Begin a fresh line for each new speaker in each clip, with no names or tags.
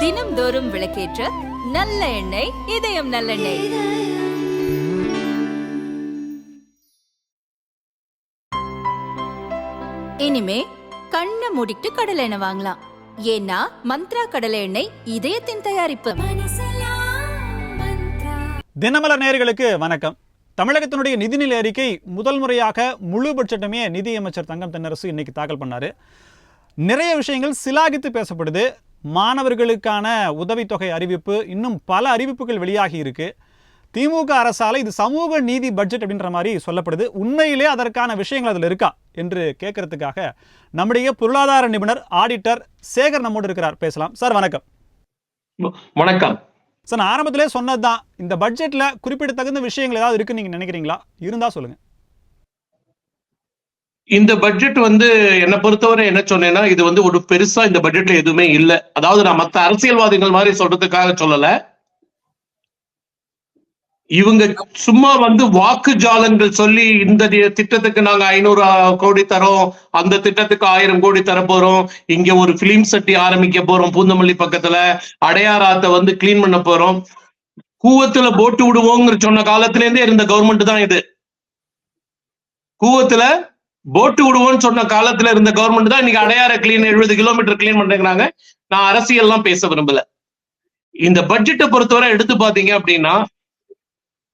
தினம்தோறும் விளக்கேற்ற நல்ல எண்ணெய் இதயம் நல்லெண்ணெய். இனிமே கண்ணை மூடிட்டு கடலை எண்ணெய் வாங்கலாம். ஏன்னா மந்த்ரா கடலை எண்ணெய் இதயத்தின் தயாரிப்பு.
தினமல நேயர்களுக்கு வணக்கம். தமிழகத்தினுடைய நிதிநிலை அறிக்கை முதல் முறையாக முழு பட்ஜெட்டுமே நிதியமைச்சர் தங்கம் தென்னரசு இன்னைக்கு தாக்கல் பண்ணாரு. நிறைய விஷயங்கள் சிலாகித்து பேசப்படுது. மாணவர்களுக்கான உதவித்தொகை அறிவிப்பு இன்னும் பல அறிவிப்புகள் வெளியாகி இருக்கு. திமுக அரசால இது சமூக நீதி பட்ஜெட் அப்படின்ற மாதிரி சொல்லப்படுது. உண்மையிலே அதற்கான விஷயங்கள் அதில் இருக்கா என்று கேட்கறதுக்காக நம்முடைய பொருளாதார நிபுணர் ஆடிட்டர் சேகர் நம்மோடு இருக்கிறார். பேசலாம். சார் வணக்கம்.
வணக்கம்.
சார் நான் ஆரம்பத்திலே சொன்னதுதான் இந்த பட்ஜெட்ல குறிப்பிடத்தகுந்த விஷயங்கள் ஏதாவது இருக்குன்னு நீங்க நினைக்கிறீங்களா? இருந்தா சொல்லுங்க.
இந்த பட்ஜெட் வந்து என்னை பொறுத்தவரை என்ன சொன்னேன்னா இது வந்து ஒரு பெருசா இந்த பட்ஜெட்ல எதுவுமே இல்லை. அதாவது நான் மத்த அரசியல்வாதிகள் மாதிரி சொல்றதுக்காக சொல்லல. இவங்க சும்மா வந்து வாக்கு ஜாலங்கள் சொல்லி இந்த தி- திட்டத்துக்கு நாங்க ஐநூறு கோடி தரோம் அந்த திட்டத்துக்கு ஆயிரம் கோடி தர போறோம் இங்க ஒரு பிலிம் சட்டி ஆரம்பிக்க போறோம் பூந்தமல்லி பக்கத்துல அடையாராத்தை வந்து கிளீன் பண்ண போறோம். கூவத்துல போட்டு விடுவோங்கிற சொன்ன காலத்துல இருந்தே இருந்த கவர்மெண்ட் தான் இது. கூவத்துல போட்டு விடுவோம்னு சொன்ன காலத்துல இருந்த கவர்மெண்ட் தான் இன்னைக்கு அடையாற கிளீன் எழுபது கிலோமீட்டர் கிளீன் பண்றேங்கிறாங்க. நான் அரசியல்லாம் பேச விரும்பல. இந்த பட்ஜெட்டை பொறுத்தவரை எடுத்து பாத்தீங்க அப்படின்னா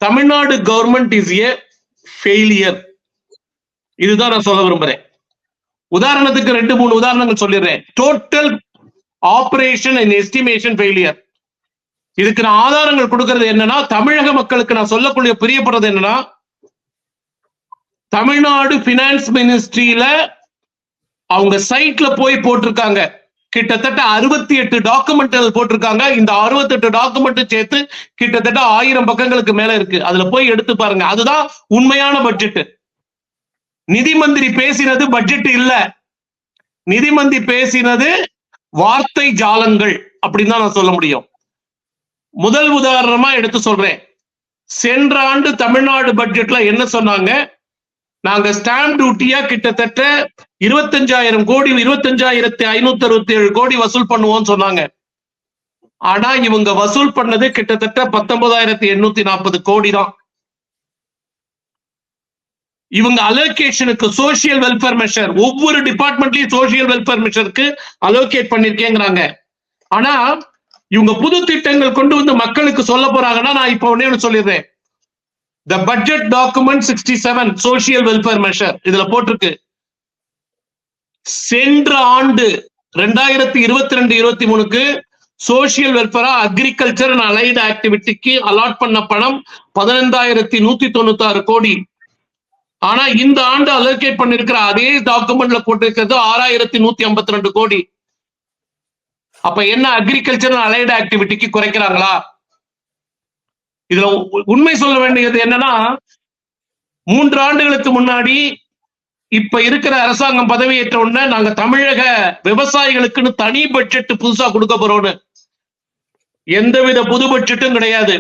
Tamil Nadu government is a failure இதுதான் நான் சொல்ல விரும்புறேன். உதாரணத்துக்கு ரெண்டு மூணு உதாரணங்கள் சொல்லிடுறேன். Total operation and estimation failure இதுக்கு நான் ஆதாரங்கள் கொடுக்கறது என்னன்னா தமிழக மக்களுக்கு நான் சொல்லக்கூடிய பிரியப்படுறது என்னன்னா தமிழ்நாடு பினான்ஸ் மினிஸ்ட்ரியில அவங்க சைட்ல போய் போட்டிருக்காங்க. கிட்டத்தட்ட அறுபத்தி எட்டு டாக்குமெண்ட் போட்டிருக்காங்க. இந்த அறுபத்தி எட்டு டாக்குமெண்ட் சேர்த்து கிட்டத்தட்ட ஆயிரம் பக்கங்களுக்கு மேல இருக்கு. அதுல போய் எடுத்து பாருங்க. அதுதான் உண்மையான பட்ஜெட் நிதி மந்திரி பேசினது பட்ஜெட் இல்ல. நிதி மந்திரி பேசினது வார்த்தை ஜாலங்கள் அப்படின்னு தான் நான் சொல்ல முடியும். முதல் உதாரணமா எடுத்து சொல்றேன். சென்ற ஆண்டு தமிழ்நாடு பட்ஜெட்ல என்ன சொன்னாங்க? நாங்க ஸ்டாம்ப் டியூட்டியா கிட்டத்தட்ட இருபத்தஞ்சாயிரம் கோடி இருபத்தஞ்சாயிரத்தி ஐநூத்தி அறுபத்தி ஏழு கோடி வசூல் பண்ணுவோம்னு சொன்னாங்க. ஆனா இவங்க வசூல் பண்ணது கிட்டத்தட்ட பத்தொன்பதாயிரத்தி எண்ணூத்தி நாற்பது கோடி தான். இவங்க அலோகேஷனுக்கு சோசியல் வெல்ஃபேர் மெஷர் ஒவ்வொரு டிபார்ட்மெண்ட்லயும் சோசியல் வெல்ஃபேர் மெஷருக்கு அலோகேட் பண்ணிருக்கேங்கிறாங்க. ஆனா இவங்க புது திட்டங்கள் கொண்டு வந்து மக்களுக்கு சொல்ல போறாங்கன்னா நான் இப்ப ஒன்னே ஒண்ணு சொல்லிடுறேன். The budget document sixty seven social welfare measure இதுல போட்டிருக்கு. சென்ற ஆண்டு ரெண்டாயிரத்தி இருபத்தி ரெண்டு இருபத்தி மூணுக்கு சோசியல் வெல்ஃபேரா அக்ரிகல்ச்சர் அண்ட் அலைடு ஆக்டிவிட்டிக்கு அலாட் பண்ண பணம் பதினைந்தாயிரத்தி நூத்தி தொண்ணூத்தி ஆறு கோடி. ஆனா இந்த ஆண்டு அலோகேட் பண்ணிருக்கிற அதே டாக்குமெண்ட்ல போட்டிருக்கிறது ஆறாயிரத்தி நூத்தி ஐம்பத்தி ரெண்டு கோடி. அப்ப என்ன அக்ரிகல்ச்சர் அலைடு ஆக்டிவிட்டிக்கு குறைக்கிறாங்களா இதுல உண்மை சொல்ல வேண்டியது என்னன்னா மூன்று ஆண்டுகளுக்கு முன்னாடி இப்ப இருக்கிற அரசாங்கம் பதவியேற்ற உடனே நாங்க தமிழக விவசாயிகளுக்குன்னு தனி பட்ஜெட் புதுசா கொடுக்க போறோம்னு. எந்தவித புது பட்ஜெட்டும் கிடையாது.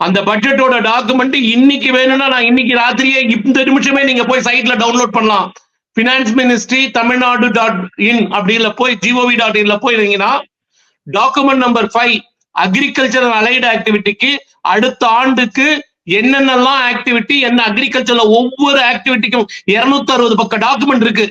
அந்த பட்ஜெட்டோட டாக்குமெண்ட் இன்னைக்கு வேணும்னா நான் இன்னைக்கு ராத்திரியே இந்த நிமிஷமே நீங்க போய் சைட்ல டவுன்லோட் பண்ணலாம். Finance ministry Tamil Nadu dot in அப்படின்ல போய் ஜிஓவி டாட் இன்ல போயிருந்தீங்கன்னா document number five agriculture allied ஆக்டிவிட்டிக்கு அடுத்த ஆண்டுக்கு என்னென்னலாம் ஆக்டிவிட்டி என்ன அக்ரிகல்ச்சர்ல ஒவ்வொரு ஆக்டிவிட்டிக்கும் 260 அறுபது பக்க டாக்குமெண்ட் இருக்கு.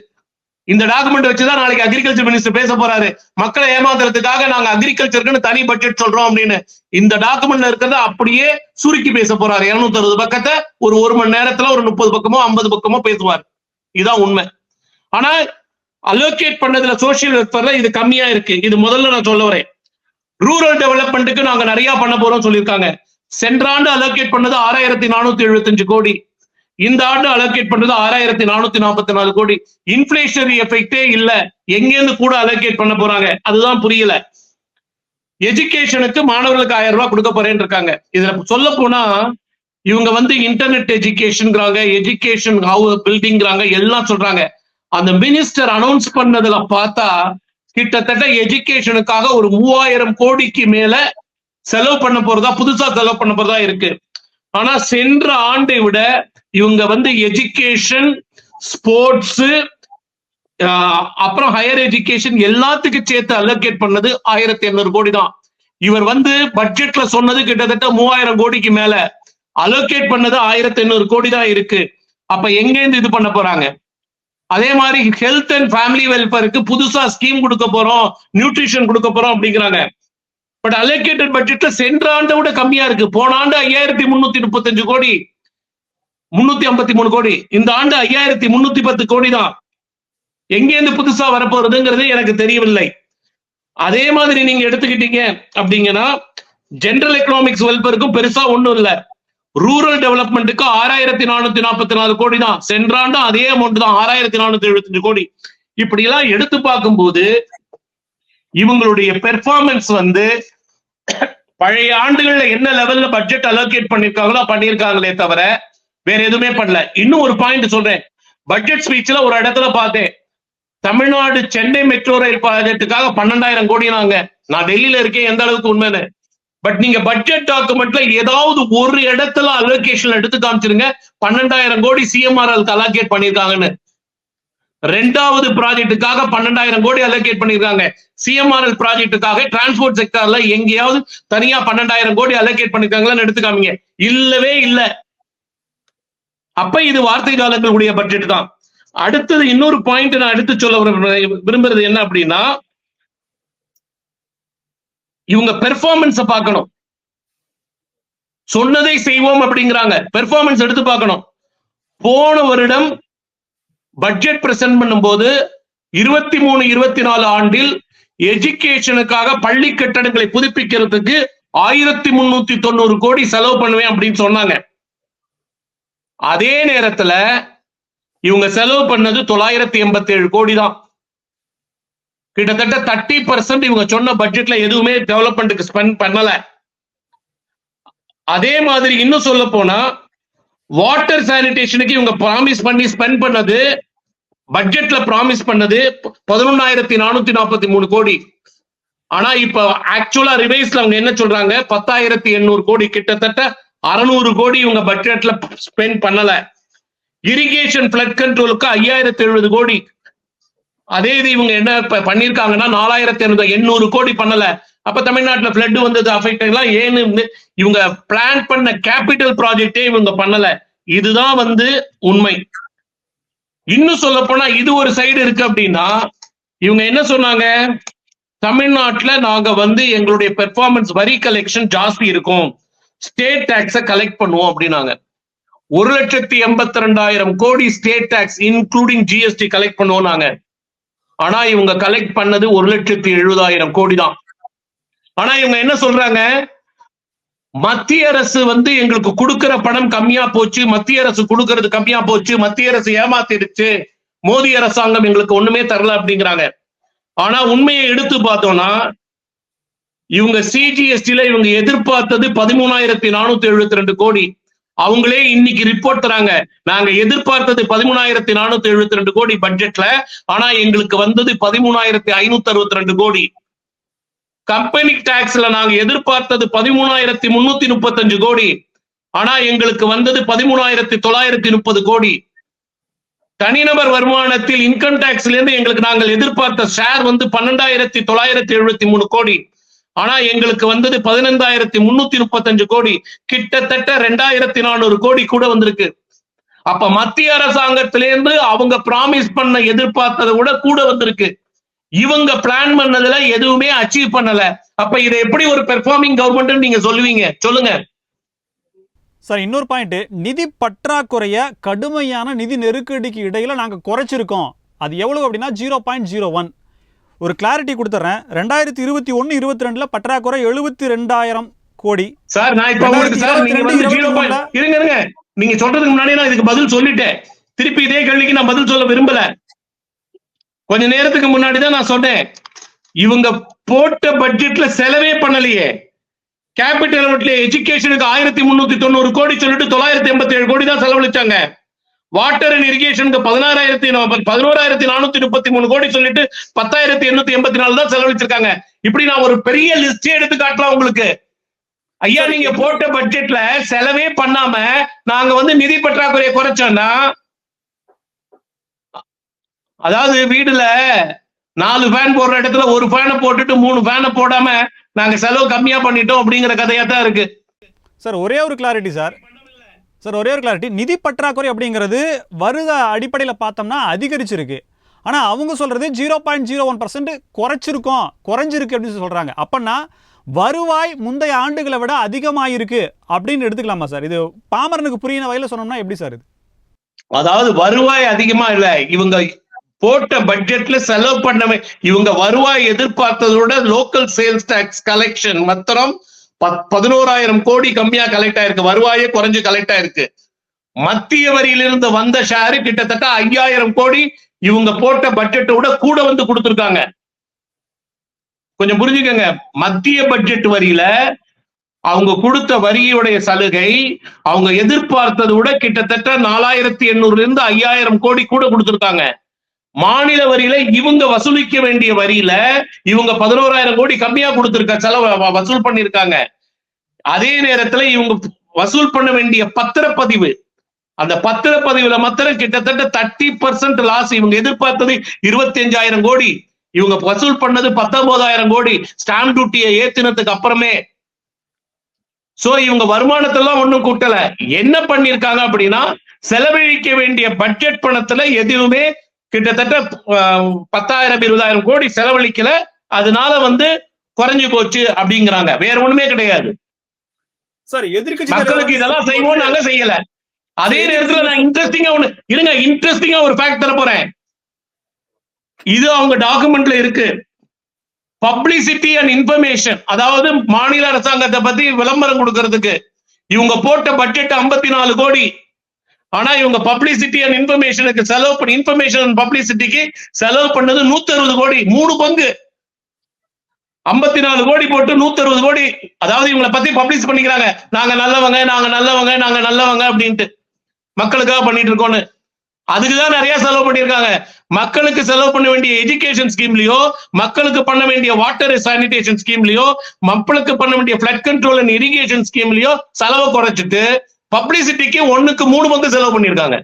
இந்த டாக்குமெண்ட் வச்சுதான் நாளைக்கு அக்ரிகல்ச்சர் மினிஸ்டர் பேச போறாரு. மக்களை ஏமாத்துறதுக்காக நாங்க அக்ரிகல்ச்சருக்குன்னு தனி பட்ஜெட் சொல்றோம் அப்படின்னு. இந்த டாக்குமெண்ட்ல இருக்கிறத அப்படியே சுருக்கி பேச போறாரு. 260 அறுபது பக்கத்தை ஒரு ஒரு மணி நேரத்துல ஒரு முப்பது பக்கமோ ஐம்பது பக்கமோ பேசுவார். இதுதான் உண்மை. ஆனா அலோகேட் பண்ணதுல சோசியல் வெல்ஃபேர்ல இது கம்மியா இருக்கு. இது முதல்ல நான் சொல்ல வரேன். ரூரல் டெவலப்மெண்ட்டுக்கு நாங்க நிறைய பண்ண போறோம் சொல்லியிருக்காங்க. சென்ற ஆண்டு அலோகேட் பண்ணது ஆறாயிரத்தி நானூத்தி எழுபத்தஞ்சு கோடி. இந்த ஆண்டு அலோகேட் பண்றது ஆறாயிரத்தி நானூத்தி நாற்பத்தி நாலு கோடி இன்ஃபிளேஷனரி எஃபெக்டே இல்ல. எங்கேருந்து கூட அலோகேட் பண்ண போறாங்க. அதுதான் புரியல. எஜுகேஷனுக்கு மாணவர்களுக்கு ஆயிரம் ரூபாய் கொடுக்க போறேன்னு இருக்காங்க இதுல சொல்ல போனா இவங்க வந்து இன்டர்நெட் எஜுகேஷன்ங்கிறாங்க எஜுகேஷன் பில்டிங்கிறாங்க எல்லாம் சொல்றாங்க. அந்த மினிஸ்டர் அனௌன்ஸ் பண்ணதுல பார்த்தா கிட்டத்தட்ட எஜுகேஷனுக்காக ஒரு மூவாயிரம் கோடிக்கு மேல செலவு பண்ண போறதா புதுசா செலவு பண்ண போறதா இருக்கு. ஆனா சென்ற ஆண்டை விட இவங்க வந்து எஜுகேஷன் ஸ்போர்ட்ஸ் அப்புறம் ஹையர் எஜுகேஷன் எல்லாத்துக்கும் சேர்த்து அலோகேட் பண்ணது ஆயிரத்தி எண்ணூறு கோடி தான். இவர் வந்து பட்ஜெட்ல சொன்னது கிட்டத்தட்ட மூவாயிரம் கோடிக்கு மேல. அலோகேட் பண்ணது ஆயிரத்தி எண்ணூறு கோடி தான் இருக்கு. அப்ப எங்க இருந்து இது பண்ண போறாங்க? அதே மாதிரி ஹெல்த் அண்ட் ஃபேமிலி வெல்ஃபேருக்கு புதுசா ஸ்கீம் கொடுக்க போறோம் நியூட்ரிஷன் கொடுக்க போறோம் அப்படிங்கிறாங்க. பட் அலோகேட்டட் பட்ஜெட்ல சென்ற ஆண்டை விட கம்மியா இருக்கு. போன ஆண்டு ஐயாயிரத்தி முன்னூத்தி முப்பத்தஞ்சு கோடி முன்னூத்தி ஐம்பத்தி மூணு கோடி. இந்த ஆண்டு ஐயாயிரத்தி முன்னூத்தி பத்து கோடி தான். எங்கேருந்து புதுசா வரப்போறதுங்கிறது எனக்கு தெரியவில்லை. அதே மாதிரி நீங்க எடுத்துக்கிட்டீங்க அப்படிங்கன்னா ஜென்ரல் எக்கனாமிக்ஸ் வெல்ஃபேருக்கும் பெருசா ஒண்ணும் இல்லை. ரூரல் டெவலப்மெண்ட்டுக்கு ஆறாயிரத்தி நானூத்தி நாற்பத்தி நாலு கோடி தான். சென்ற ஆண்டு அதே அமௌண்ட் தான் ஆறாயிரத்தி நானூத்தி எழுபத்தஞ்சு கோடி. இப்படி எல்லாம் எடுத்து பார்க்கும்போது இவங்களுடைய பெர்ஃபார்மன்ஸ் வந்து பழைய ஆண்டுகள்ல என்ன லெவல்ல பட்ஜெட் அலோகேட் பண்ணிருக்காங்களோ பண்ணிருக்காங்களே தவிர வேற எதுவுமே பண்ணல. இன்னும் ஒரு பாயிண்ட் சொல்றேன். பட்ஜெட் ஸ்பீச்ல ஒரு இடத்துல பார்த்தேன். தமிழ்நாடு சென்னை மெட்ரோ ரயில் ப்ராஜெக்டுக்காக பன்னெண்டாயிரம் கோடி நாங்க நான் டெல்லியில இருக்கேன் எந்த அளவுக்கு உண்மைன்னு. பட் நீங்க பட்ஜெட் டாக்குமெண்ட்ல ஏதாவது ஒரு இடத்துல அலோகேஷன் எடுத்து காமிச்சிருங்க. பன்னெண்டாயிரம் கோடி சிஎம்ஆர்எல் அலோகேட் பண்ணிருக்காங்கன்னு ரெண்டாவது ப்ராஜெக்ட்டுக்காக பன்னெண்டாயிரம் கோடி அலோகேட் பண்ணிருக்காங்க சிஎம்ஆர்எல் ப்ராஜெக்ட்டுக்காக டிரான்ஸ்போர்ட் செக்டர்ல எங்கேயாவது தனியா பன்னெண்டாயிரம் கோடி அலோகேட் பண்ணிருக்காங்களான்னு எடுத்து காமிங்க. இல்லவே இல்ல. அப்ப இது வார்த்தை காலங்களுடைய பட்ஜெட் தான். அடுத்தது இன்னொரு பாயிண்ட் நான் எடுத்து சொல்ல விரும்புறது என்ன அப்படின்னா இவங்க பெர்ஃபார்மன்ஸ பார்க்கணும். சொன்னதை செய்வோம் அப்படிங்கிறாங்க. பெர்ஃபார்மன்ஸ் எடுத்து பார்க்கணும். போன வருடம் பட்ஜெட் பிரசன்ட் பண்ணும்போது இருபத்தி மூணு இருபத்தி நாலு ஆண்டில் எஜுகேஷனுக்காக பள்ளி கட்டடங்களை புதுப்பிக்கிறதுக்கு ஆயிரத்தி முன்னூத்தி தொண்ணூறு கோடி செலவு பண்ணுவேன் அப்படின்னு சொன்னாங்க. அதே நேரத்துல இவங்க செலவு பண்ணது தொள்ளாயிரத்தி எண்பத்தி ஏழு கோடி தான். கிட்டத்தட்ட தேர்ட்டி பர்சன்ட் இவங்க சொன்ன பட்ஜெட்ல எதுவுமே டெவலப்மெண்ட்டுக்கு ஸ்பெண்ட் பண்ணல. அதே மாதிரி இன்னும் சொல்ல போனா வாட்டர் சானிடேஷனுக்கு இவங்க ப்ராமிஸ் பண்ணி ஸ்பெண்ட் பண்ணது பட்ஜெட்ல ப்ராமிஸ் பண்ணது பதினொன்னாயிரத்தி நானூத்தி நாற்பத்தி மூணு கோடி. ஆனா இப்ப ஆக்சுவலா ரிவைஸ்ல அவங்க என்ன சொல்றாங்க? பத்தாயிரத்தி எண்ணூறு கோடி கிட்டத்தட்ட அறுநூறு கோடி இவங்க பட்ஜெட்ல ஸ்பெண்ட் பண்ணல. இரிகேஷன் பிளட் கண்ட்ரோலுக்கு ஐயாயிரத்தி எழுபது கோடி. அதே இது இவங்க என்ன பண்ணிருக்காங்கன்னா நாலாயிரத்தி இருநூறு எண்ணூறு கோடி பண்ணல. அப்ப தமிழ்நாட்டுல பிளட் வந்தது அஃபெக்ட் எல்லாம் ஏன்னு இவங்க பிளான் பண்ண கேபிட்டல் ப்ராஜெக்டே இவங்க பண்ணல. இதுதான் வந்து உண்மை. இன்னும் சொல்ல போனா இது ஒரு சைடு இருக்கு அப்படின்னா இவங்க என்ன சொன்னாங்க? தமிழ்நாட்டுல நாங்க வந்து எங்களுடைய பெர்ஃபார்மன்ஸ் வரி கலெக்ஷன் ஜாஸ்தி இருக்கும். ஸ்டேட் டாக்ஸ கலெக்ட் பண்ணுவோம் அப்படின்னாங்க. ஒரு லட்சத்தி எண்பத்தி ரெண்டாயிரம் crore state tax including GST collect பண்ணுவோம் நாங்க ஆனா இவங்க கலெக்ட் பண்ணது ஒரு லட்சத்தி எழுபதாயிரம் கோடி தான். ஆனா இவங்க என்ன சொல்றாங்க? மத்திய அரசு வந்து எங்களுக்கு கொடுக்கிற பணம் கம்மியா போச்சு மத்திய அரசு கொடுக்கறது கம்மியா போச்சு மத்திய அரசு ஏமாத்திடுச்சு மோடி அரசாங்கம் எங்களுக்கு ஒண்ணுமே தரல அப்படிங்கிறாங்க. ஆனா உண்மையை எடுத்து பார்த்தோம்னா இவங்க சிஜிஎஸ்டில இவங்க எதிர்பார்த்தது பதிமூணாயிரத்தி நானூத்தி எழுபத்தி ரெண்டு கோடி. அவங்களே இன்னைக்கு ரிப்போர்ட் தராங்க. நாங்க எதிர்பார்த்தது பதிமூணாயிரத்தி நானூத்தி எழுபத்தி ரெண்டு கோடி பட்ஜெட்ல ஆனா எங்களுக்கு வந்தது பதிமூணாயிரத்தி ஐநூத்தி அறுபத்தி ரெண்டு கோடி. கம்பெனி டாக்ஸ்ல நாங்க எதிர்பார்த்தது பதிமூணாயிரத்தி முன்னூத்தி முப்பத்தஞ்சு கோடி. ஆனா எங்களுக்கு வந்தது பதிமூணாயிரத்தி தொள்ளாயிரத்தி முப்பது கோடி. தனிநபர் வருமானத்தில் இன்கம் டாக்ஸ்ல இருந்து எங்களுக்கு நாங்கள் எதிர்பார்த்த ஷேர் வந்து பன்னெண்டாயிரத்தி தொள்ளாயிரத்தி எழுபத்தி மூணு கோடி. ஆனா எங்களுக்கு வந்தது பதினைந்தாயிரத்தி முன்னூத்தி முப்பத்தஞ்சு கோடி. கிட்டத்தட்ட ரெண்டாயிரத்தி நானூறு கோடி கூட வந்திருக்கு. அப்ப மத்திய அரசாங்கத்திலேருந்து அவங்க ப்ராமிஸ் பண்ண எதிர்பார்த்ததை விட கூட வந்திருக்கு. இவங்க பிளான் பண்ணதுல எதுவுமே அச்சீவ் பண்ணல. அப்ப இதை எப்படி ஒரு பெர்ஃபார்மிங் கவர்மெண்ட் நீங்க சொல்லுவீங்க? சொல்லுங்க.
சார் இன்னொரு பாயிண்ட் நிதி பற்றாக்குறைய கடுமையான நிதி நெருக்கடிக்கு இடையில நாங்க குறைச்சிருக்கோம். அது எவ்வளவு அப்படின்னா ஜீரோ பாயிண்ட் ஜீரோ ஒன் ஒரு கிளாரிட்டி கொடுத்துட்றேன் ரெண்டாயிரத்தி இருபத்தி ஒன்று இருபத்தி ரெண்டுல பற்றாக்குறை எழுபத்தி ரெண்டாயிரம் கோடி.
சார் நான் இப்ப இருங்க இருங்க. நீங்க சொல்றதுக்கு முன்னாடி நான் இதுக்கு பதில் சொல்லிட்டேன். திருப்பி இதே கேள்விக்கு நான் பதில் சொல்ல விரும்பல. கொஞ்ச நேரத்துக்கு முன்னாடி தான் நான் சொன்னேன். இவங்க போட்ட பட்ஜெட்ல செலவே பண்ணலையே. கேபிட்டல் எஜுகேஷனுக்கு ஆயிரத்தி முன்னூத்தி தொண்ணூறு கோடி சொல்லிட்டு தொள்ளாயிரத்தி எண்பத்தி ஏழு கோடி தான் செலவழிச்சாங்க. வாட்டர் அண்ட் இரிகேஷனுக்கு பதினாறாயிரத்தி பதினோராயிரத்தி நானூத்தி முப்பத்தி மூணு கோடி சொல்லிட்டு பத்தாயிரத்தி எண்ணூத்தி எண்பத்தி நாலு தான் செலவழிச்சிருக்காங்க. இப்படி நான் ஒரு பெரிய லிஸ்டே எடுத்து காட்டலாம் உங்களுக்கு. ஐயா நீங்க போட்ட பட்ஜெட்ல செலவே பண்ணாம நாங்க வந்து நிதி பற்றாக்குறையை குறைச்சோம்னா அதாவது வீடுல நாலு ஃபேன் போடுற இடத்துல ஒரு ஃபேனை போட்டுட்டு மூணு ஃபேனை போடாம நாங்க செலவு கம்மியா பண்ணிட்டோம் அப்படிங்கிற கதையா தான் இருக்கு.
சார் ஒரே ஒரு கிளாரிட்டி சார். சார் ஒரே ஒரு கிளாரிட்டி நிதி பற்றாக்குறை அப்படிங்கிறது வருத அடிப்படையில் பார்த்தோம்னா அதிகரிச்சிருக்கு. ஆனால் அவங்க சொல்கிறது zero point zero one percent குறைச்சிருக்கோம் குறைஞ்சிருக்கு அப்படின்னு சொல்கிறாங்க அப்போன்னா வருவாய் முந்தைய ஆண்டுகளை விட அதிகமாயிருக்கு அப்படின்னு எடுத்துக்கலாமா சார்? இது பாமரனுக்கு புரியின வகையில் சொன்னோம்னா எப்படி சார் இது?
அதாவது வருவாய் அதிகமா இல்ல. இவங்க போட்ட பட்ஜெட்ல செலவு பண்ணவே இவங்க வருவாய் எதிர்பார்த்ததோட லோக்கல் சேல்ஸ் டாக்ஸ் கலெக்ஷன் மாத்திரம் பதினோராயிரம் கோடி கம்மியா கலெக்ட் ஆயிருக்கு. வருவாயே குறைஞ்சு கலெக்ட் ஆயிருக்கு. மத்திய வரியிலிருந்து வந்த ஷேரு கிட்டத்தட்ட ஐயாயிரம் கோடி இவங்க போட்ட பட்ஜெட்டை விட கூட வந்து கொடுத்துருக்காங்க. கொஞ்சம் புரிஞ்சுக்கங்க. மத்திய பட்ஜெட் வரியில அவங்க கொடுத்த வரியுடைய சலுகை அவங்க எதிர்பார்த்ததை விட கிட்டத்தட்ட நாலாயிரத்தி எண்ணூறுல இருந்து ஐயாயிரம் கோடி கூட கொடுத்துருக்காங்க. மாநில வரியில இவங்க வசூலிக்க வேண்டிய வரியில இவங்க பதினோராயிரம் கோடி கம்மியா கொடுத்திருக்க செலவு வசூல் பண்ணிருக்காங்க. அதே நேரத்துல இவங்க வசூல் பண்ண வேண்டிய பத்திரப்பதிவு அந்த பத்திரப்பதிவுல மாத்திரம் கிட்டத்தட்ட தேர்ட்டி பர்சன்ட் லாஸ் இவங்க எதிர்பார்த்தது இருபத்தி அஞ்சாயிரம் கோடி. இவங்க வசூல் பண்ணது பத்தொன்பதாயிரம் கோடி. ஸ்டாம்ப் டியூட்டியை ஏத்தினதுக்கு அப்புறமே சோ இவங்க வருமானத்தெல்லாம் ஒண்ணும் கூட்டல. என்ன பண்ணிருக்காங்க அப்படின்னா செலவழிக்க வேண்டிய பட்ஜெட் பணத்துல எதுவுமே கிட்டத்தட்ட பத்தாயிரம் இருபதாயிரம் கோடி செலவழிக்கல. அதனால வந்து குறைஞ்சு போச்சு அப்படிங்கிறாங்க. வேற ஒண்ணுமே கிடையாது.
சார் எதிர்க்கட்சி
மக்களுக்கு இதெல்லாம் செய்வோம் நாங்க செய்யல. அதே நேரத்துல நான் இன்ட்ரெஸ்டிங்கா ஒண்ணு இருங்க இன்ட்ரெஸ்டிங்கா ஒரு ஃபேக்ட் தர போறேன். இது அவங்க டாக்குமெண்ட்ல இருக்கு. பப்ளிசிட்டி அண்ட் இன்ஃபர்மேஷன் அதாவது மாநில அரசாங்கத்தை பத்தி விளம்பரம் கொடுக்கறதுக்கு. இவங்க போட்ட பட்ஜெட் 54 நாலு கோடி. ஆனா இவங்க பப்ளிசிட்டி அண்ட் இன்ஃபர்மேஷனுக்கு செலவு பண்ணி இன்ஃபர்மேஷன் அண்ட் பப்ளிசிட்டிக்கு செலவு பண்ணது 160 கோடி மூணு பங்கு. 54 நாலு கோடி போட்டு 160 கோடி. அதாவது இவங்களை பத்தி பப்ளிஷ் பண்ணிக்கிறாங்க. நாங்க நல்லவங்க நாங்க நல்லவங்க நாங்க நல்லவங்க அப்படின்ட்டு. மக்களுக்காக பண்ணிட்டு இருக்கோம்னு. அதுக்குதான் நிறைய செலவு பண்ணியிருக்காங்க. மக்களுக்கு செலவு பண்ண வேண்டிய எஜுகேஷன் ஸ்கீம்லயோ மக்களுக்கு பண்ண வேண்டிய வாட்டர் சானிடேஷன் ஸ்கீம்லயோ மக்களுக்கு பண்ண வேண்டிய ஃபிளட் கண்ட்ரோல் அண்ட் இரிகேஷன் ஸ்கீம்லயோ செலவை குறைச்சிட்டு பப்ளிசிட்டிக்கு ஒண்ணுக்கு மூணு பங்கு செலவு பண்ணிருக்காங்க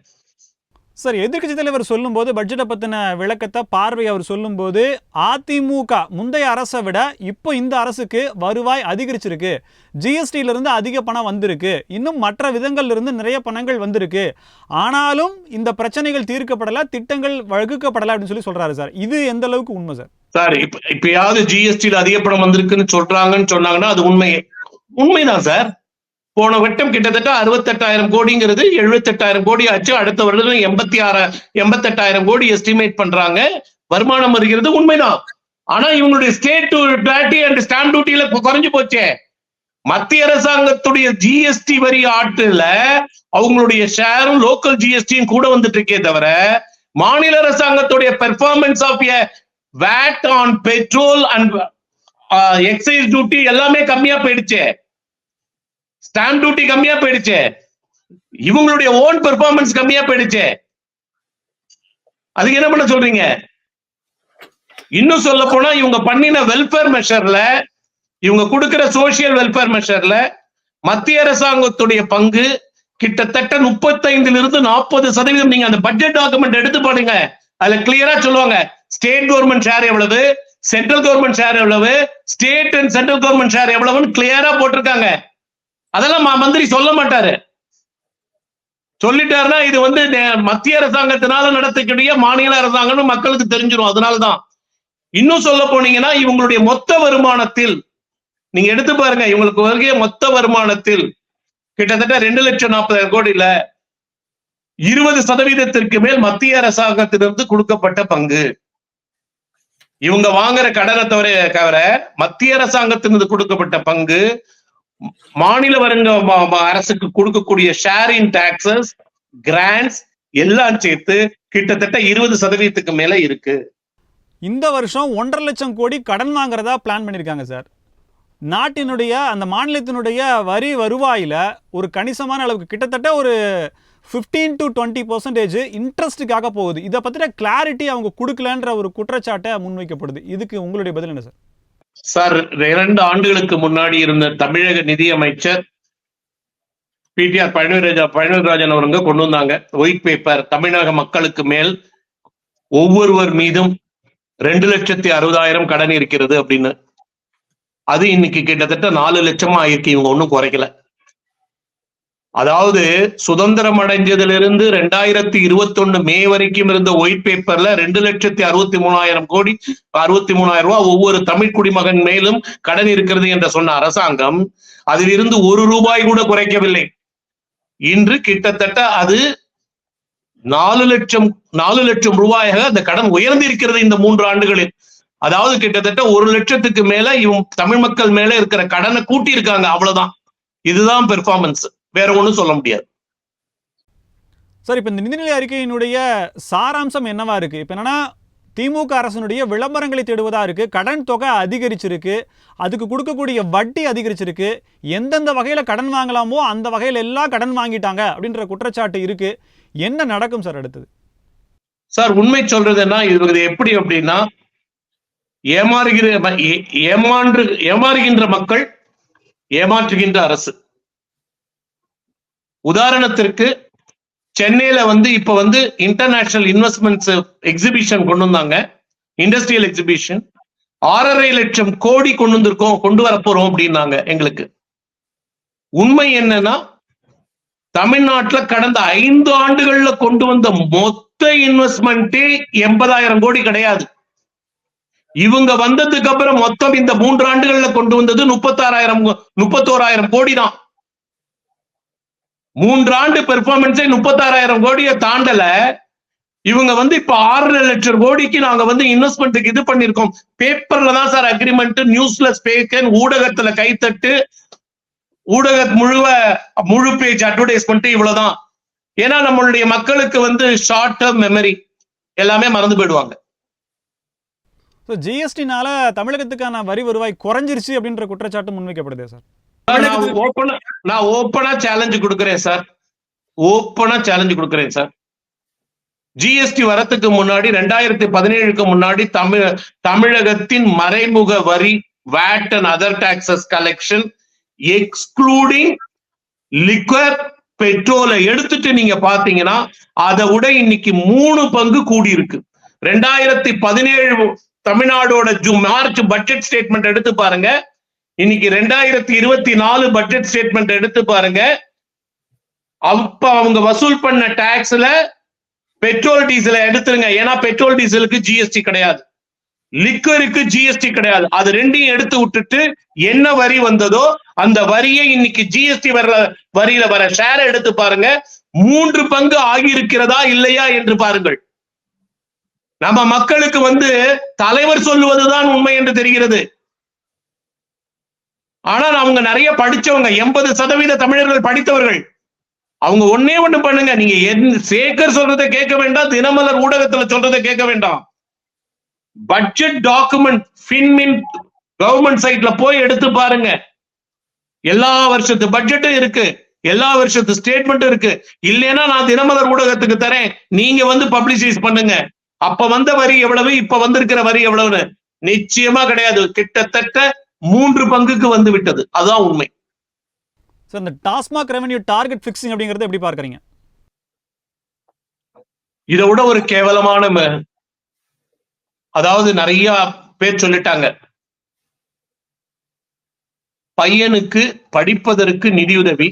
சார் எதிர்க்கட்சி தலைவர் சொல்லும்போது பட்ஜெட்டை பற்றின விளக்கத்தை பார்வை அவர் சொல்லும்போது அதிமுக முந்தைய அரசை விட இப்போ இந்த அரசுக்கு வருவாய் அதிகரிச்சிருக்கு. ஜிஎஸ்டியில இருந்து அதிக பணம் வந்திருக்கு. இன்னும் மற்ற விதங்கள்ல இருந்து நிறைய பணங்கள் வந்திருக்கு. ஆனாலும் இந்த பிரச்சனைகள் தீர்க்கப்படலை திட்டங்கள் வகுக்கப்படலை அப்படின்னு சொல்லி சொல்றாரு சார். இது எந்த அளவுக்கு உண்மை சார்?
சார் இப்ப இப்பயாவது ஜிஎஸ்டியில் அதிக பணம் வந்திருக்குன்னு சொல்றாங்கன்னு சொன்னாங்கன்னா அது உண்மை. உண்மைதான் சார். போன வட்டம் கிட்டத்தட்ட அறுபத்தெட்டாயிரம் கோடிங்கிறது எழுபத்தெட்டாயிரம் கோடி ஆச்சு. அடுத்த வருடம் எண்பத்தி ஆறு எண்பத்தெட்டாயிரம் கோடி எஸ்டிமேட் பண்றாங்க. வருமானம் வருகிறது உண்மைதான். ஆனா இவங்களுடைய ஸ்டேட் டியூட்டி அண்ட் ஸ்டாம்ப் டியூட்டியில குறைஞ்சு போச்சே. மத்திய அரசாங்கத்துடைய ஜிஎஸ்டி வரி ஆட்டுல அவங்களுடைய ஷேரும் லோக்கல் ஜிஎஸ்டியும் கூட வந்துட்டு இருக்கே தவிர மாநில அரசாங்கத்துடைய performance of a VAT on petrol and excise duty எல்லாமே கம்மியா போயிடுச்சு. ஸ்டாம்ப் டியூட்டி கம்மியா போயிடுச்சு. இவங்களுடைய ஓன் பெர்ஃபார்மன்ஸ் கம்மியா போயிடுச்சு. அதுக்கு என்ன பண்ண சொல்றீங்க? இன்னும் சொல்ல போனா இவங்க பண்ணின வெல்ஃபேர் மெஷர்ல இவங்க கொடுக்கிற சோசியல் வெல்ஃபேர் மெஷர்ல மத்திய அரசாங்கத்துடைய பங்கு கிட்டத்தட்ட முப்பத்தைந்துல இருந்து நாற்பது சதவீதம். நீங்க அந்த பட்ஜெட் டாக்குமெண்ட் எடுத்து பாருங்க. அதுல கிளியரா சொல்லுவாங்க. ஸ்டேட் கவர்மெண்ட் ஷேர் எவ்வளவு? சென்ட்ரல் கவர்மெண்ட் ஷேர் எவ்வளவு? State and central government share எவ்வளவுன்னு கிளியரா போட்டிருக்காங்க. அதெல்லாம் மந்திரி சொல்ல மாட்டாரு. சொல்லிட்டாருன்னா இது வந்து மத்திய அரசாங்கத்தினால நடத்தக்கூடிய மாநில அரசாங்கம்னு மக்களுக்கு தெரிஞ்சிடும் அதனாலதான். இன்னும் சொல்ல போனீங்கன்னா இவங்களுடைய மொத்த வருமானத்தில் நீங்க எடுத்து பாருங்க இவங்களுக்கு வருகிற மொத்த வருமானத்தில் கிட்டத்தட்ட ரெண்டு லட்சம் நாற்பதாயிரம் கோடியில இருபது சதவீதத்திற்கு மேல் மத்திய அரசாங்கத்திலிருந்து கொடுக்கப்பட்ட பங்கு. இவங்க வாங்குற கடனை தவிர தவிர மத்திய அரசாங்கத்திலிருந்து கொடுக்கப்பட்ட பங்கு மாநில வருங்க அரசுக்கு கொடுக்கக்கூடிய ஷேரிங் டாக்ஸஸ் கிராண்ட்ஸ் எல்லாம் சேர்த்து கிட்டத்தட்ட இருபது சதவீதத்துக்கு மேல இருக்கு.
இந்த வருஷம் ஒன்றரை லட்சம் கோடி கடன் வாங்குறதா பிளான் பண்ணியிருக்காங்க சார் நாட்டினுடைய அந்த மாநிலத்தினுடைய வரி வருவாயில ஒரு கணிசமான அளவுக்கு கிட்டத்தட்ட ஒரு 15 டு டுவெண்ட்டி பர்சன்டேஜ் இன்ட்ரெஸ்ட்டுக்காக போகுது. இதை பற்றின கிளாரிட்டி அவங்க கொடுக்கலன்ற ஒரு குற்றச்சாட்டை முன்வைக்கப்படுது. இதுக்கு உங்களுடைய பதில் என்ன சார்
சார் இரண்டு ஆண்டுகளுக்கு முன்னாடி இருந்த தமிழக நிதியமைச்சர் பிடிஆர் பழனிராஜா பழனிராஜன் அவருங்க கொண்டு வந்தாங்க. ஒயிட் பேப்பர் தமிழக மக்களுக்கு மேல் ஒவ்வொருவர் மீதும் ரெண்டு லட்சத்தி அறுபதாயிரம் கடன் இருக்கிறது அப்படின்னு. அது இன்னைக்கு கிட்டத்தட்ட நாலு லட்சமா ஆயிருக்கு. இவங்க ஒன்றும் குறைக்கல. அதாவது சுதந்திரம் அடைஞ்சதிலிருந்து ரெண்டாயிரத்தி இருபத்தி ஒண்ணு மே வரைக்கும் இருந்த ஒயிட் பேப்பர்ல ரெண்டு லட்சத்தி அறுபத்தி மூணாயிரம் கோடி அறுபத்தி மூணாயிரம் ரூபாய் ஒவ்வொரு தமிழ் குடிமகன் மேலும் கடன் இருக்கிறது என்று சொன்ன அரசாங்கம் அதிலிருந்து ஒரு ரூபாய் கூட குறைக்கவில்லை. இன்று கிட்டத்தட்ட அது நாலு லட்சம் நாலு லட்சம் ரூபாயாக அந்த கடன் உயர்ந்திருக்கிறது இந்த மூன்று ஆண்டுகளில். அதாவது கிட்டத்தட்ட ஒரு லட்சத்துக்கு மேல இவன் தமிழ் மக்கள் மேல இருக்கிற கடனை கூட்டி இருக்காங்க அவ்வளவுதான். இதுதான் பெர்ஃபார்மன்ஸ் வேற ஒண்ணும் சொல்ல முடியாது.
சார் இப்போ இந்த நிதிநிலை அறிக்கையினுடைய சாராம்சம் என்னவா இருக்கு? இப்போ என்னன்னா திமுக அரசனுடைய விளம்பரங்களை தேடுவதா இருக்கு கடன் தொகை அதிகரிச்சிருக்கு அதுக்கு கொடுக்கக்கூடிய வட்டி அதிகரிச்சிருக்கு எந்தெந்த வகையில கடன் வாங்கலாமோ அந்த வகையில எல்லாம் கடன் வாங்கிட்டாங்க அப்படின்ற குற்றச்சாட்டு இருக்கு. என்ன நடக்கும் சார் அடுத்தது?
சார் உண்மை சொல்றதுன்னா இது எப்படி அப்படின்னா ஏமாறுகிற ம- ஏ- ஏமாற்று ஏமாறுகின்ற மக்கள் ஏமாற்றுகின்ற அரசு. உதாரணத்திற்கு சென்னையில வந்து இப்ப வந்து இன்டர்நேஷனல் இன்வெஸ்ட்மெண்ட்ஸ் எக்ஸிபிஷன் கொண்டு வந்தாங்க. இண்டஸ்ட்ரியல் எக்ஸிபிஷன் ஆறரை லட்சம் கோடி கொண்டு வந்திருக்கோம் கொண்டு வர போறோம் அப்படின்னாங்க எங்களுக்கு. உண்மை என்னன்னா தமிழ்நாட்டுல கடந்த ஐந்து ஆண்டுகள்ல கொண்டு வந்த மொத்த இன்வெஸ்ட்மெண்ட்டே எண்பதாயிரம் கோடி கிடையாது. இவங்க வந்ததுக்கு அப்புறம் மொத்தம் இந்த மூன்று ஆண்டுகள்ல கொண்டு வந்தது முப்பத்தாறாயிரம் முப்பத்தோராயிரம் கோடி தான். மூன்று ஆண்டு பெர்ஃபார்மன்ஸே முப்பத்தாறாயிரம் கோடியை தாண்டல. இவங்க வந்து இப்ப ஆறரை லட்சம் கோடிக்கு நாங்க வந்து இன்வெஸ்ட்மெண்ட்டுக்கு இது பண்ணிருக்கோம். பேப்பர்ல தான் சார் அக்ரிமெண்ட் நியூஸ்ல ஸ்பேக்கன் ஊடகத்துல கைத்தட்டு ஊடக முழுவ முழு பேஜ் அட்வர்டைஸ்மெண்ட் இவ்வளவுதான். ஏன்னா நம்மளுடைய மக்களுக்கு வந்து ஷார்ட் டேர்ம் மெமரி எல்லாமே மறந்து போயிடுவாங்க.
ஸோ ஜிஎஸ்டினால தமிழகத்துக்கான வரி வருவாய் குறைஞ்சிருச்சு அப்படின்ற குற்றச்சாட்டு முன்வைக்கப்படுதே சார்
நான் ஓப்பனா நான் ஓப்பனா சேலஞ்சு கொடுக்கிறேன் சார் ஓப்பனா சேலஞ்சு கொடுக்கிறேன் சார் ஜிஎஸ்டி வரத்துக்கு முன்னாடி ரெண்டாயிரத்தி பதினேழுக்கு முன்னாடி தமிழ் தமிழகத்தின் மறைமுக வரி VAT and other taxes collection excluding liquor பெட்ரோலை எடுத்துட்டு நீங்க பாத்தீங்கன்னா அதை விட இன்னைக்கு மூணு பங்கு கூடி இருக்கு ரெண்டாயிரத்தி பதினேழு தமிழ்நாடோட ஜூ மார்ச் பட்ஜெட் ஸ்டேட்மெண்ட் எடுத்து பாருங்க. இன்னைக்கு ரெண்டாயிரத்தி இருபத்தி நாலு பட்ஜெட் ஸ்டேட்மெண்ட் எடுத்து பாருங்க. அப்ப அவங்க வசூல் பண்ண டாக்ஸ்ல பெட்ரோல் டீசலை எடுத்துருங்க. ஏன்னா பெட்ரோல் டீசலுக்கு ஜிஎஸ்டி கிடையாது. லிக்கருக்கு ஜிஎஸ்டி கிடையாது. அது ரெண்டையும் எடுத்து விட்டுட்டு என்ன வரி வந்ததோ அந்த வரியை இன்னைக்கு ஜிஎஸ்டி வர வரியில வர ஷேரை எடுத்து பாருங்க. மூன்று பங்கு ஆகியிருக்கிறதா இல்லையா என்று பாருங்கள். நம்ம மக்களுக்கு வந்து தலைவர் சொல்லுவதுதான் உண்மை என்று தெரிகிறது. ஆனால் அவங்க நிறைய படிச்சவங்க எண்பது சதவீத தமிழர்கள் படித்தவர்கள். அவங்க ஒன்னே ஒண்ணு பண்ணுங்க. நீங்க என்- சேகர் சொல்றதை கேட்க வேண்டாம் தினமலர் ஊடகத்துல சொல்றதை கேட்க வேண்டாம். பட்ஜெட் டாக்குமெண்ட் ஃபின்மின் கவர்மெண்ட் சைட்ல போய் எடுத்து பாருங்க. எல்லா வருஷத்து பட்ஜெட்டும் இருக்கு. எல்லா வருஷத்து ஸ்டேட்மெண்ட்டும் இருக்கு. இல்லைன்னா நான் தினமலர் ஊடகத்துக்கு தரேன். நீங்க வந்து பப்ளிசைஸ் பண்ணுங்க. அப்ப வந்த வரி எவ்வளவு? இப்ப வந்திருக்கிற வரி எவ்வளவுன்னு? நிச்சயமா கிடையாது. கிட்டத்தட்ட மூன்று பங்குக்கு வந்து விட்டது. அதுதான் உண்மை.
சார் இந்த டாஸ்மாக் ரெவென்யூ டார்கெட் ஃபிக்ஸிங் அப்படிங்கறத எப்படி பார்க்கறீங்க?
இதை விட ஒரு கேவலமான அதாவது நிறைய பேர் சொல்லிட்டாங்க. பையனுக்கு படிப்பதற்கு நிதியுதவி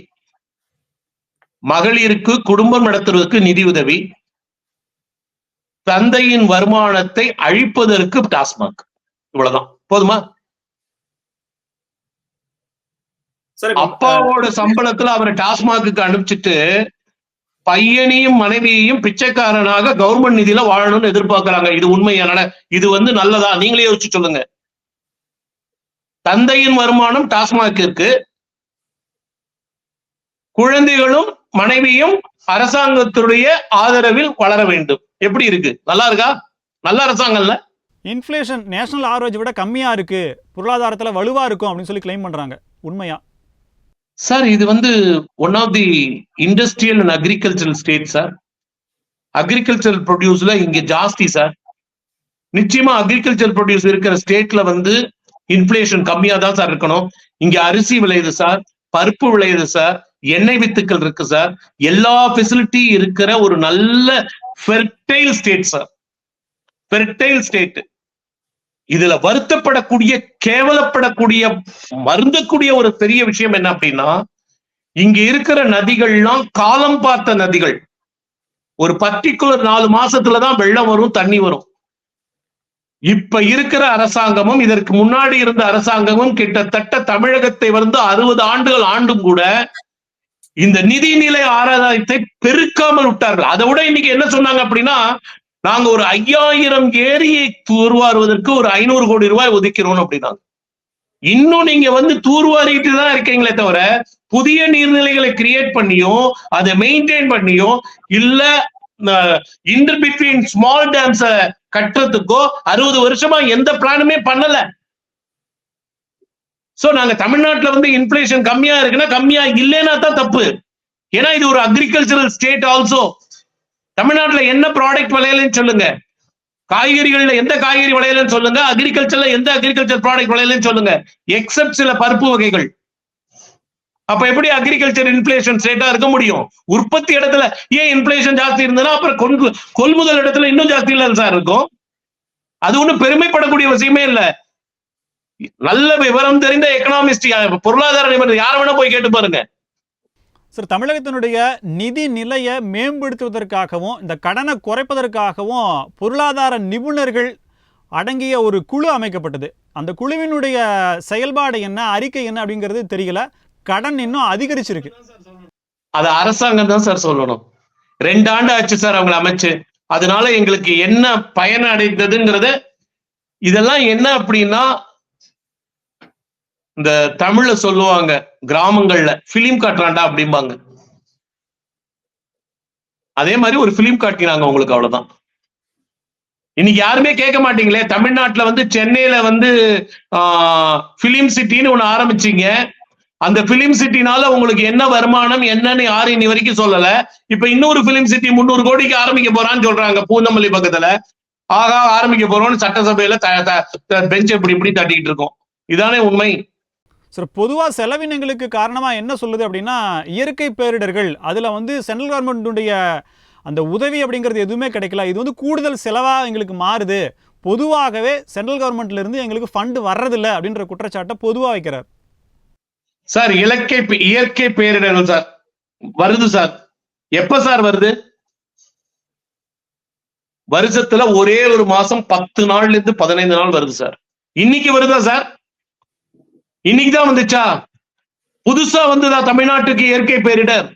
மகளிருக்கு குடும்பம் நடத்துவதற்கு நிதியுதவி தந்தையின் வருமானத்தை அழிப்பதற்கு டாஸ்மாக் இவ்வளவுதான். போதுமா
சார்
அப்பாவோட சம்பளத்துல அவரை டாஸ்மாக்கு அனுப்பிச்சிட்டு பையனையும் மனைவியையும் பிச்சைக்காரனாக கவர்மெண்ட் நிதியில வாழணும்னு எதிர்பார்க்கறாங்க. இது உண்மையான இது வந்து நல்லதா? நீங்களே யோசிச்சு சொல்லுங்க. தந்தையின் வருமானம் டாஸ்மாக் இருக்கு குழந்தைகளும் மனைவியும் அரசாங்கத்துடைய ஆதரவில் வளர வேண்டும். எப்படி இருக்கு? நல்லா இருக்கா? நல்ல அரசாங்கம்ல.
இன்ஃப்ளேஷன் நேஷனல் ஆவரேஜ் விட கம்மியா இருக்கு. பொருளாதாரத்துல வலுவா இருக்கும் அப்படின்னு சொல்லி கிளைம் பண்றாங்க. உண்மையா?
சார் இது வந்து one of the industrial and agricultural state sir agricultural ப்ரொடியூஸ்ல இங்க ஜாஸ்தி சார் நிச்சயமா அக்ரிகல்ச்சர் ப்ரொடியூஸ் இருக்கிற ஸ்டேட்ல வந்து இன்ஃப்ளேஷன் கம்மியா தான் சார் இருக்கணும். இங்க அரிசி விளையுது சார் பருப்பு விளையுது சார் எண்ணெய் வித்துக்கள் இருக்கு சார் எல்லா ஃபெசிலிட்டி இருக்கிற ஒரு நல்ல fertile state sir fertile state இதுல வருத்தப்படக்கூடிய கேவலப்படக்கூடிய வருந்தக்கூடிய ஒரு பெரிய விஷயம் என்ன அப்படின்னா இங்க இருக்கிற நதிகள்லாம் காலம் பார்த்த நதிகள். ஒரு பர்டிகுலர் நாலு மாசத்துலதான் வெள்ளம் வரும் தண்ணி வரும். இப்ப இருக்கிற அரசாங்கமும் இதற்கு முன்னாடி இருந்த அரசாங்கமும் கிட்டத்தட்ட தமிழகத்தை வந்து அறுபது ஆண்டுகள் ஆண்டும் கூட இந்த நிதிநிலை ஆராயத்தை பெருக்காமல் விட்டார்கள். அதை விட இன்னைக்கு என்ன சொன்னாங்க அப்படின்னா நாங்க ஒரு ஐயாயிரம் ஏரியை தூர்வாருவதற்கு ஒரு ஐநூறு கோடி ரூபாய் ஒதுக்கிறோம் அப்படின்னாங்க. இன்னும் நீங்க வந்து தூர்வாரிட்டு தான் இருக்கீங்களே தவிர புதிய நீர்நிலைகளை கிரியேட் பண்ணியும் அதை மெயின்டைன் பண்ணியும் இல்ல இன்டர் பிட்வீன் ஸ்மால் டேம்ஸ கட்டுறதுக்கோ அறுபது வருஷமா எந்த பிளானுமே பண்ணல. சோ நாங்க தமிழ்நாட்டுல வந்து இன்ஃபிளேஷன் கம்மியா இருக்குன்னா கம்மியா இல்லைன்னா தான் தப்பு. ஏன்னா இது ஒரு அக்ரிகல்ச்சரல் ஸ்டேட் ஆல்சோ தமிழ்நாட்டுல என்ன ப்ராடக்ட் விளையலன்னு சொல்லுங்க. காய்கறிகள்ல எந்த காய்கறி விளையலன்னு சொல்லுங்க. அக்ரிகல்ச்சர்ல எந்த அக்ரிகல்ச்சர் ப்ராடக்ட் விளையலன்னு சொல்லுங்க. எக்ஸப்ட் சில பருப்பு வகைகள். அப்ப எப்படி அக்ரிகல்ச்சர் இன்ஃபிளேஷன் ஸ்டேட்டா இருக்க முடியும்? உற்பத்தி இடத்துல ஏன் இன்ஃபிளேஷன் ஜாஸ்தி இருந்ததுன்னா அப்புறம் கொண்டு கொள்முதல் இடத்துல இன்னும் ஜாஸ்தி இல்ல சார் இருக்கும். அது ஒண்ணும் பெருமைப்படக்கூடிய விஷயமே இல்ல. நல்ல விவரம் தெரிந்த எக்கனாமிஸ்ட் பொருளாதார நிபுணர் யார வேணா போய் கேட்டு பாருங்க.
சார் தமிழகத்தினுடைய நிதி நிலையை மேம்படுத்துவதற்காகவும் இந்த கடனை குறைப்பதற்காகவும் பொருளாதார நிபுணர்கள் அடங்கிய ஒரு குழு அமைக்கப்பட்டது. அந்த குழுவினுடைய செயல்பாடு என்ன அறிக்கை என்ன அப்படிங்கிறது தெரியல. கடன் இன்னும் அதிகரிச்சிருக்கு.
அது அரசாங்கம் தான் சார் சொல்லணும். ரெண்டு ஆண்டு ஆச்சு சார் அவங்களை அமைச்சு. அதனால எங்களுக்கு என்ன பயன் அடைந்ததுங்கிறத இதெல்லாம் என்ன அப்படின்னா இந்த தமிழ்ல சொல்லுவாங்க கிராமங்கள்ல பிலிம் காட்டுறாண்டா அப்படிம்பாங்க. அதே மாதிரி ஒரு பிலிம் காட்டினாங்க உங்களுக்கு அவ்வளவுதான். இன்னைக்கு யாருமே கேட்க மாட்டீங்களே தமிழ்நாட்டுல வந்து சென்னையில வந்து பிலிம் சிட்டின்னு ஒண்ணு ஆரம்பிச்சீங்க. அந்த பிலிம் சிட்டினால உங்களுக்கு என்ன வருமானம் என்னன்னு யாரும் இன்னி வரைக்கும் சொல்லல. இப்ப இன்னொரு பிலிம் சிட்டி முந்நூறு கோடிக்கு ஆரம்பிக்க போறான்னு சொல்றாங்க பூந்தமல்லி பக்கத்துல. ஆகா ஆரம்பிக்க போறோம்னு சட்டசபையில பெஞ்ச் இப்படி இப்படி தட்டிக்கிட்டு இருக்கோம். இதானே உண்மை.
சார் பொதுவாக செலவினங்களுக்கு காரணமாக என்ன சொல்லுது அப்படின்னா இயற்கை பேரிடர்கள் அதில் வந்து சென்ட்ரல் கவர்மெண்ட்டுடைய அந்த உதவி அப்படிங்கிறது எதுவுமே கிடைக்கல. இது வந்து கூடுதல் செலவாக எங்களுக்கு மாறுது. பொதுவாகவே சென்ட்ரல் கவர்மெண்ட்லேருந்து எங்களுக்கு ஃபண்டு வர்றதில்லை அப்படின்ற குற்றச்சாட்டை பொதுவாக வைக்கிறார்.
சார் இலக்கை இயற்கை பேரிடர்கள் சார். வருது சார். எப்ப சார் வருது? வருஷத்துல ஒரே ஒரு மாசம் பத்து நாள்ல இருந்து பதினைந்து நாள் வருது சார். இன்னைக்கு வருதா சார்? இன்னைக்கு தான் வந்துச்சா? புதுசா வந்ததா தமிழ்நாட்டுக்கு இயற்கை பேரிடர்?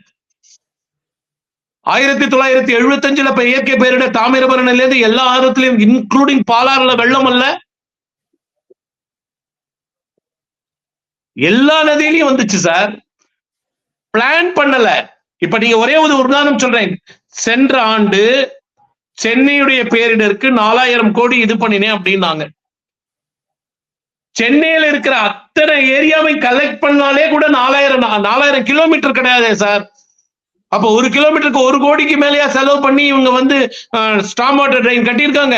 ஆயிரத்தி தொள்ளாயிரத்தி எழுபத்தி அஞ்சுல இப்ப இயற்கை பேரிடர் தாமிரபரணில இருந்து எல்லா ஆறுத்திலையும் இன்க்ளூடிங் பாலாறுல வெள்ளம் அல்ல. எல்லா நதியிலையும் வந்துச்சு சார். பிளான் பண்ணல. இப்ப நீங்க ஒரே ஒரு உதாரணம் சொல்றேன். சென்ற ஆண்டு சென்னையுடைய பேரிடருக்கு நாலாயிரம் கோடி இது பண்ணினேன் அப்படின்னாங்க. சென்னையில இருக்கிற அத்தனை ஏரியாவை கலெக்ட் பண்ணாலே கூட நாலாயிரம் நாலாயிரம் கிலோமீட்டர் கிடையாதே சார் அப்போ ஒரு கிலோமீட்டருக்கு ஒரு கோடிக்கு மேலேயா செலவு பண்ணி இவங்க வந்து ஸ்டாம் வாட்டர் ட்ரெயின் கட்டியிருக்காங்க.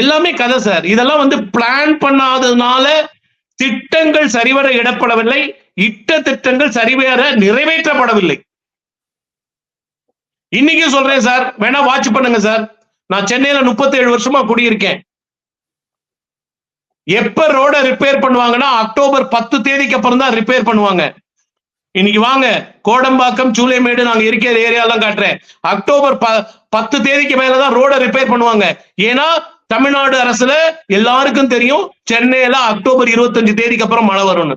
எல்லாமே கதை சார் இதெல்லாம் வந்து பிளான் பண்ணாததுனால திட்டங்கள் சரிவர இடப்படவில்லை. இட்ட திட்டங்கள் சரிவர நிறைவேற்றப்படவில்லை. இன்னைக்கு சொல்றேன் சார் வேணா வாட்ச் பண்ணுங்க சார் நான் சென்னையில முப்பத்தி ஏழு வருஷமா குடியிருக்கேன். எப்ப ரோட ரிப்பேர் பண்ணுவாங்கன்னா அக்டோபர் பத்து தேதிக்கு அப்புறம் தான் ரிப்பேர் பண்ணுவாங்க. இன்னைக்கு வாங்க கோடம்பாக்கம் சூளைமேடு நாங்க இருக்கிற ஏரியாலாம் காட்டுறேன். அக்டோபர் பத்து தேதிக்கு மேலதான் ரோட ரிப்பேர் பண்ணுவாங்க. ஏன்னா தமிழ்நாடு அரசுல எல்லாருக்கும் தெரியும் சென்னையில அக்டோபர் இருபத்தஞ்சு தேதிக்கு அப்புறம் மழை வரும்னு.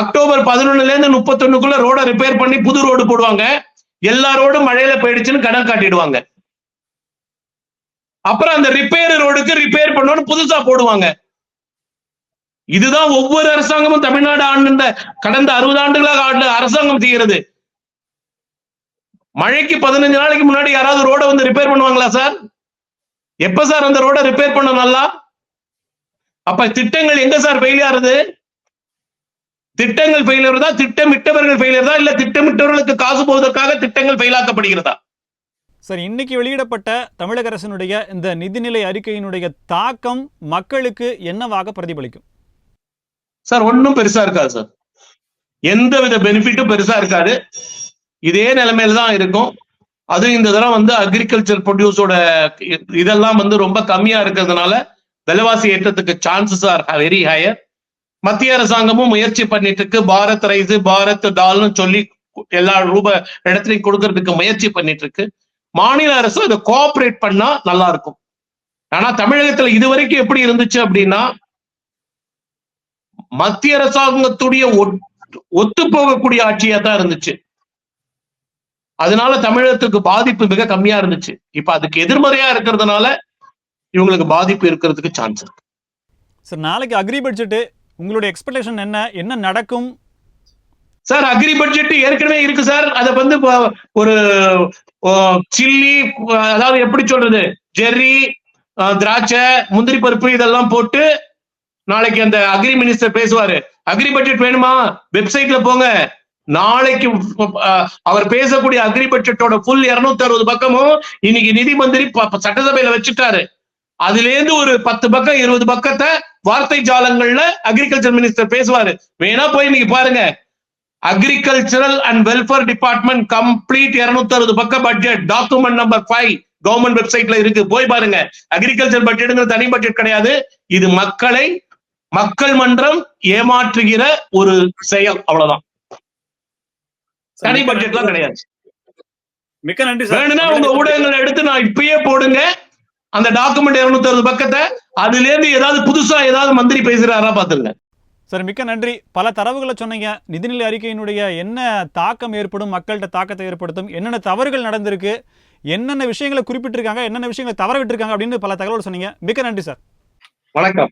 அக்டோபர் பதினொன்னுல இருந்து முப்பத்தொன்னுக்குள்ள ரோட ரிப்பேர் பண்ணி புது ரோடு போடுவாங்க. எல்லா ரோடும் மழையில போயிடுச்சுன்னு கடன் காட்டிடுவாங்க. அப்புறம் அந்த ரிப்பேர் ரோடுக்கு ரிப்பேர் பண்ணணும்னு புதுசா போடுவாங்க. இதுதான் ஒவ்வொரு அரசாங்கமும் தமிழ்நாடு ஆண்டு கடந்த அறுபது ஆண்டுகளாக ஆண்டு அரசாங்கம் செய்கிறது. மழைக்கு பதினஞ்சு நாளைக்கு முன்னாடி யாராவது ரோட வந்து ரிப்பேர் பண்ணுவாங்களா சார் எப்ப சார் அந்த ரோட ரிப்பேர் பண்ண நல்லா? அப்ப திட்டங்கள் எங்க சார் ஃபெயில் ஆறுது திட்டங்கள் ஃபெயிலியர் தான் திட்டமிட்டவர்கள் ஃபெயிலியர் தான் இல்ல திட்டமிட்டவர்களுக்கு காசு போவதற்காக திட்டங்கள் ஃபெயிலாக்கப்படுகிறதா
சார் இன்னைக்கு வெளியிடப்பட்ட தமிழக அரசினுடைய இந்த நிதிநிலை அறிக்கையினுடைய தாக்கம் மக்களுக்கு என்னவாக பிரதிபலிக்கும்?
சார் ஒன்றும் பெருசா இருக்காது சார். எந்த வித பெனிஃபிட்டும் பெருசா இருக்காது. இதே நிலைமையில தான் இருக்கும். அதுவும் இந்த தடவை வந்து அக்ரிகல்ச்சர் ப்ரொடியூஸோட இதெல்லாம் வந்து ரொம்ப கம்மியா இருக்கிறதுனால விலைவாசி ஏற்றத்துக்கு சான்சஸ் ஆர் வெரி ஹையர் மத்திய அரசாங்கமும் முயற்சி பண்ணிட்டு இருக்கு. பாரத் ரைஸ் பாரத் டால்னு சொல்லி எல்லா ரூபாய் இடத்துலையும் கொடுக்கறதுக்கு முயற்சி பண்ணிட்டு இருக்கு. மாநில அரசு இதை கோஆபரேட் பண்ணா நல்லா இருக்கும். ஆனா தமிழகத்துல இதுவரைக்கும் எப்படி இருந்துச்சு அப்படின்னா மத்திய அரசாங்கத்துடைய ஒத்து போகக்கூடிய ஆட்சியா தான் இருந்துச்சு. அதனால தமிழகத்துக்கு பாதிப்பு மிக கம்மியா இருந்துச்சு. இப்ப அதுக்கு எதிர்மறையா இருக்கிறதுனால இவங்களுக்கு பாதிப்பு இருக்கிறதுக்கு சான்ஸ் இருக்கு.
சார் நாளைக்கு அக்ரி பட்ஜெட்டு உங்களுடைய எக்ஸ்பெக்டேஷன் என்ன? என்ன நடக்கும்?
சார் அக்ரி பட்ஜெட் ஏற்கனவே இருக்கு சார். அதை வந்து ஒரு சில்லி அதாவது எப்படி சொல்றது? ஜெர்ரி திராட்சை முந்திரி பருப்பு இதெல்லாம் போட்டு நாளைக்கு அந்த அக்ரி மினிஸ்டர் பேசுவாரு. அக்ரி பட்ஜெட் வேணுமா? வெப்சைட்ல போங்க. நாளைக்கு அவர் பேசக்கூடிய அக்ரி பட்ஜெட்டோட ஃபுல் 260 அறுபது பக்கமும் இன்னைக்கு நிதி மந்திரி ப- சட்டசபையில வச்சுட்டாரு. அதுல இருந்து ஒரு பத்து பக்கம் இருபது பக்கத்தை வார்த்தை ஜாலங்கள்ல அக்ரிகல்ச்சர் மினிஸ்டர் பேசுவாரு. வேணா போய் இன்னைக்கு பாருங்க. Agricultural and welfare department complete 260 அறுபது பக்க budget document number five government வெப்சைட்ல இருக்கு. போய் பாருங்க. அக்ரிகல்ச்சர் பட்ஜெட்டுங்கிற தனி பட்ஜெட் கிடையாது. இது மக்களை மக்கள் மன்றம் ஏமாற்றுகிற ஒரு செயல். அவ்வளவுதான். தனி பட்ஜெட்லாம் கிடையாது.
மிக்க நன்றி சார்.
வேணும்னா உங்க ஊடகங்களை எடுத்து நான் இப்பயே போடுங்க. அந்த டாக்குமெண்ட் 260 அறுபது பக்கத்தை. அதுல இருந்து ஏதாவது புதுசா ஏதாவது மந்திரி பேசுறாரா பாத்துருங்க
சார் மிக்க நன்றி. பல தரவுகளை சொன்னீங்க. நிதிநிலை அறிக்கையினுடைய என்ன தாக்கம் ஏற்படும் மக்கள்கிட்ட தாக்கத்தை ஏற்படுத்தும் என்னென்ன தவறுகள் நடந்திருக்கு என்னென்ன விஷயங்களை குறிப்பிட்டிருக்காங்க என்னென்ன விஷயங்களை தவற விட்டுருக்காங்க அப்படின்னு பல தகவல் சொன்னீங்க. மிக்க நன்றி சார்.
வணக்கம்.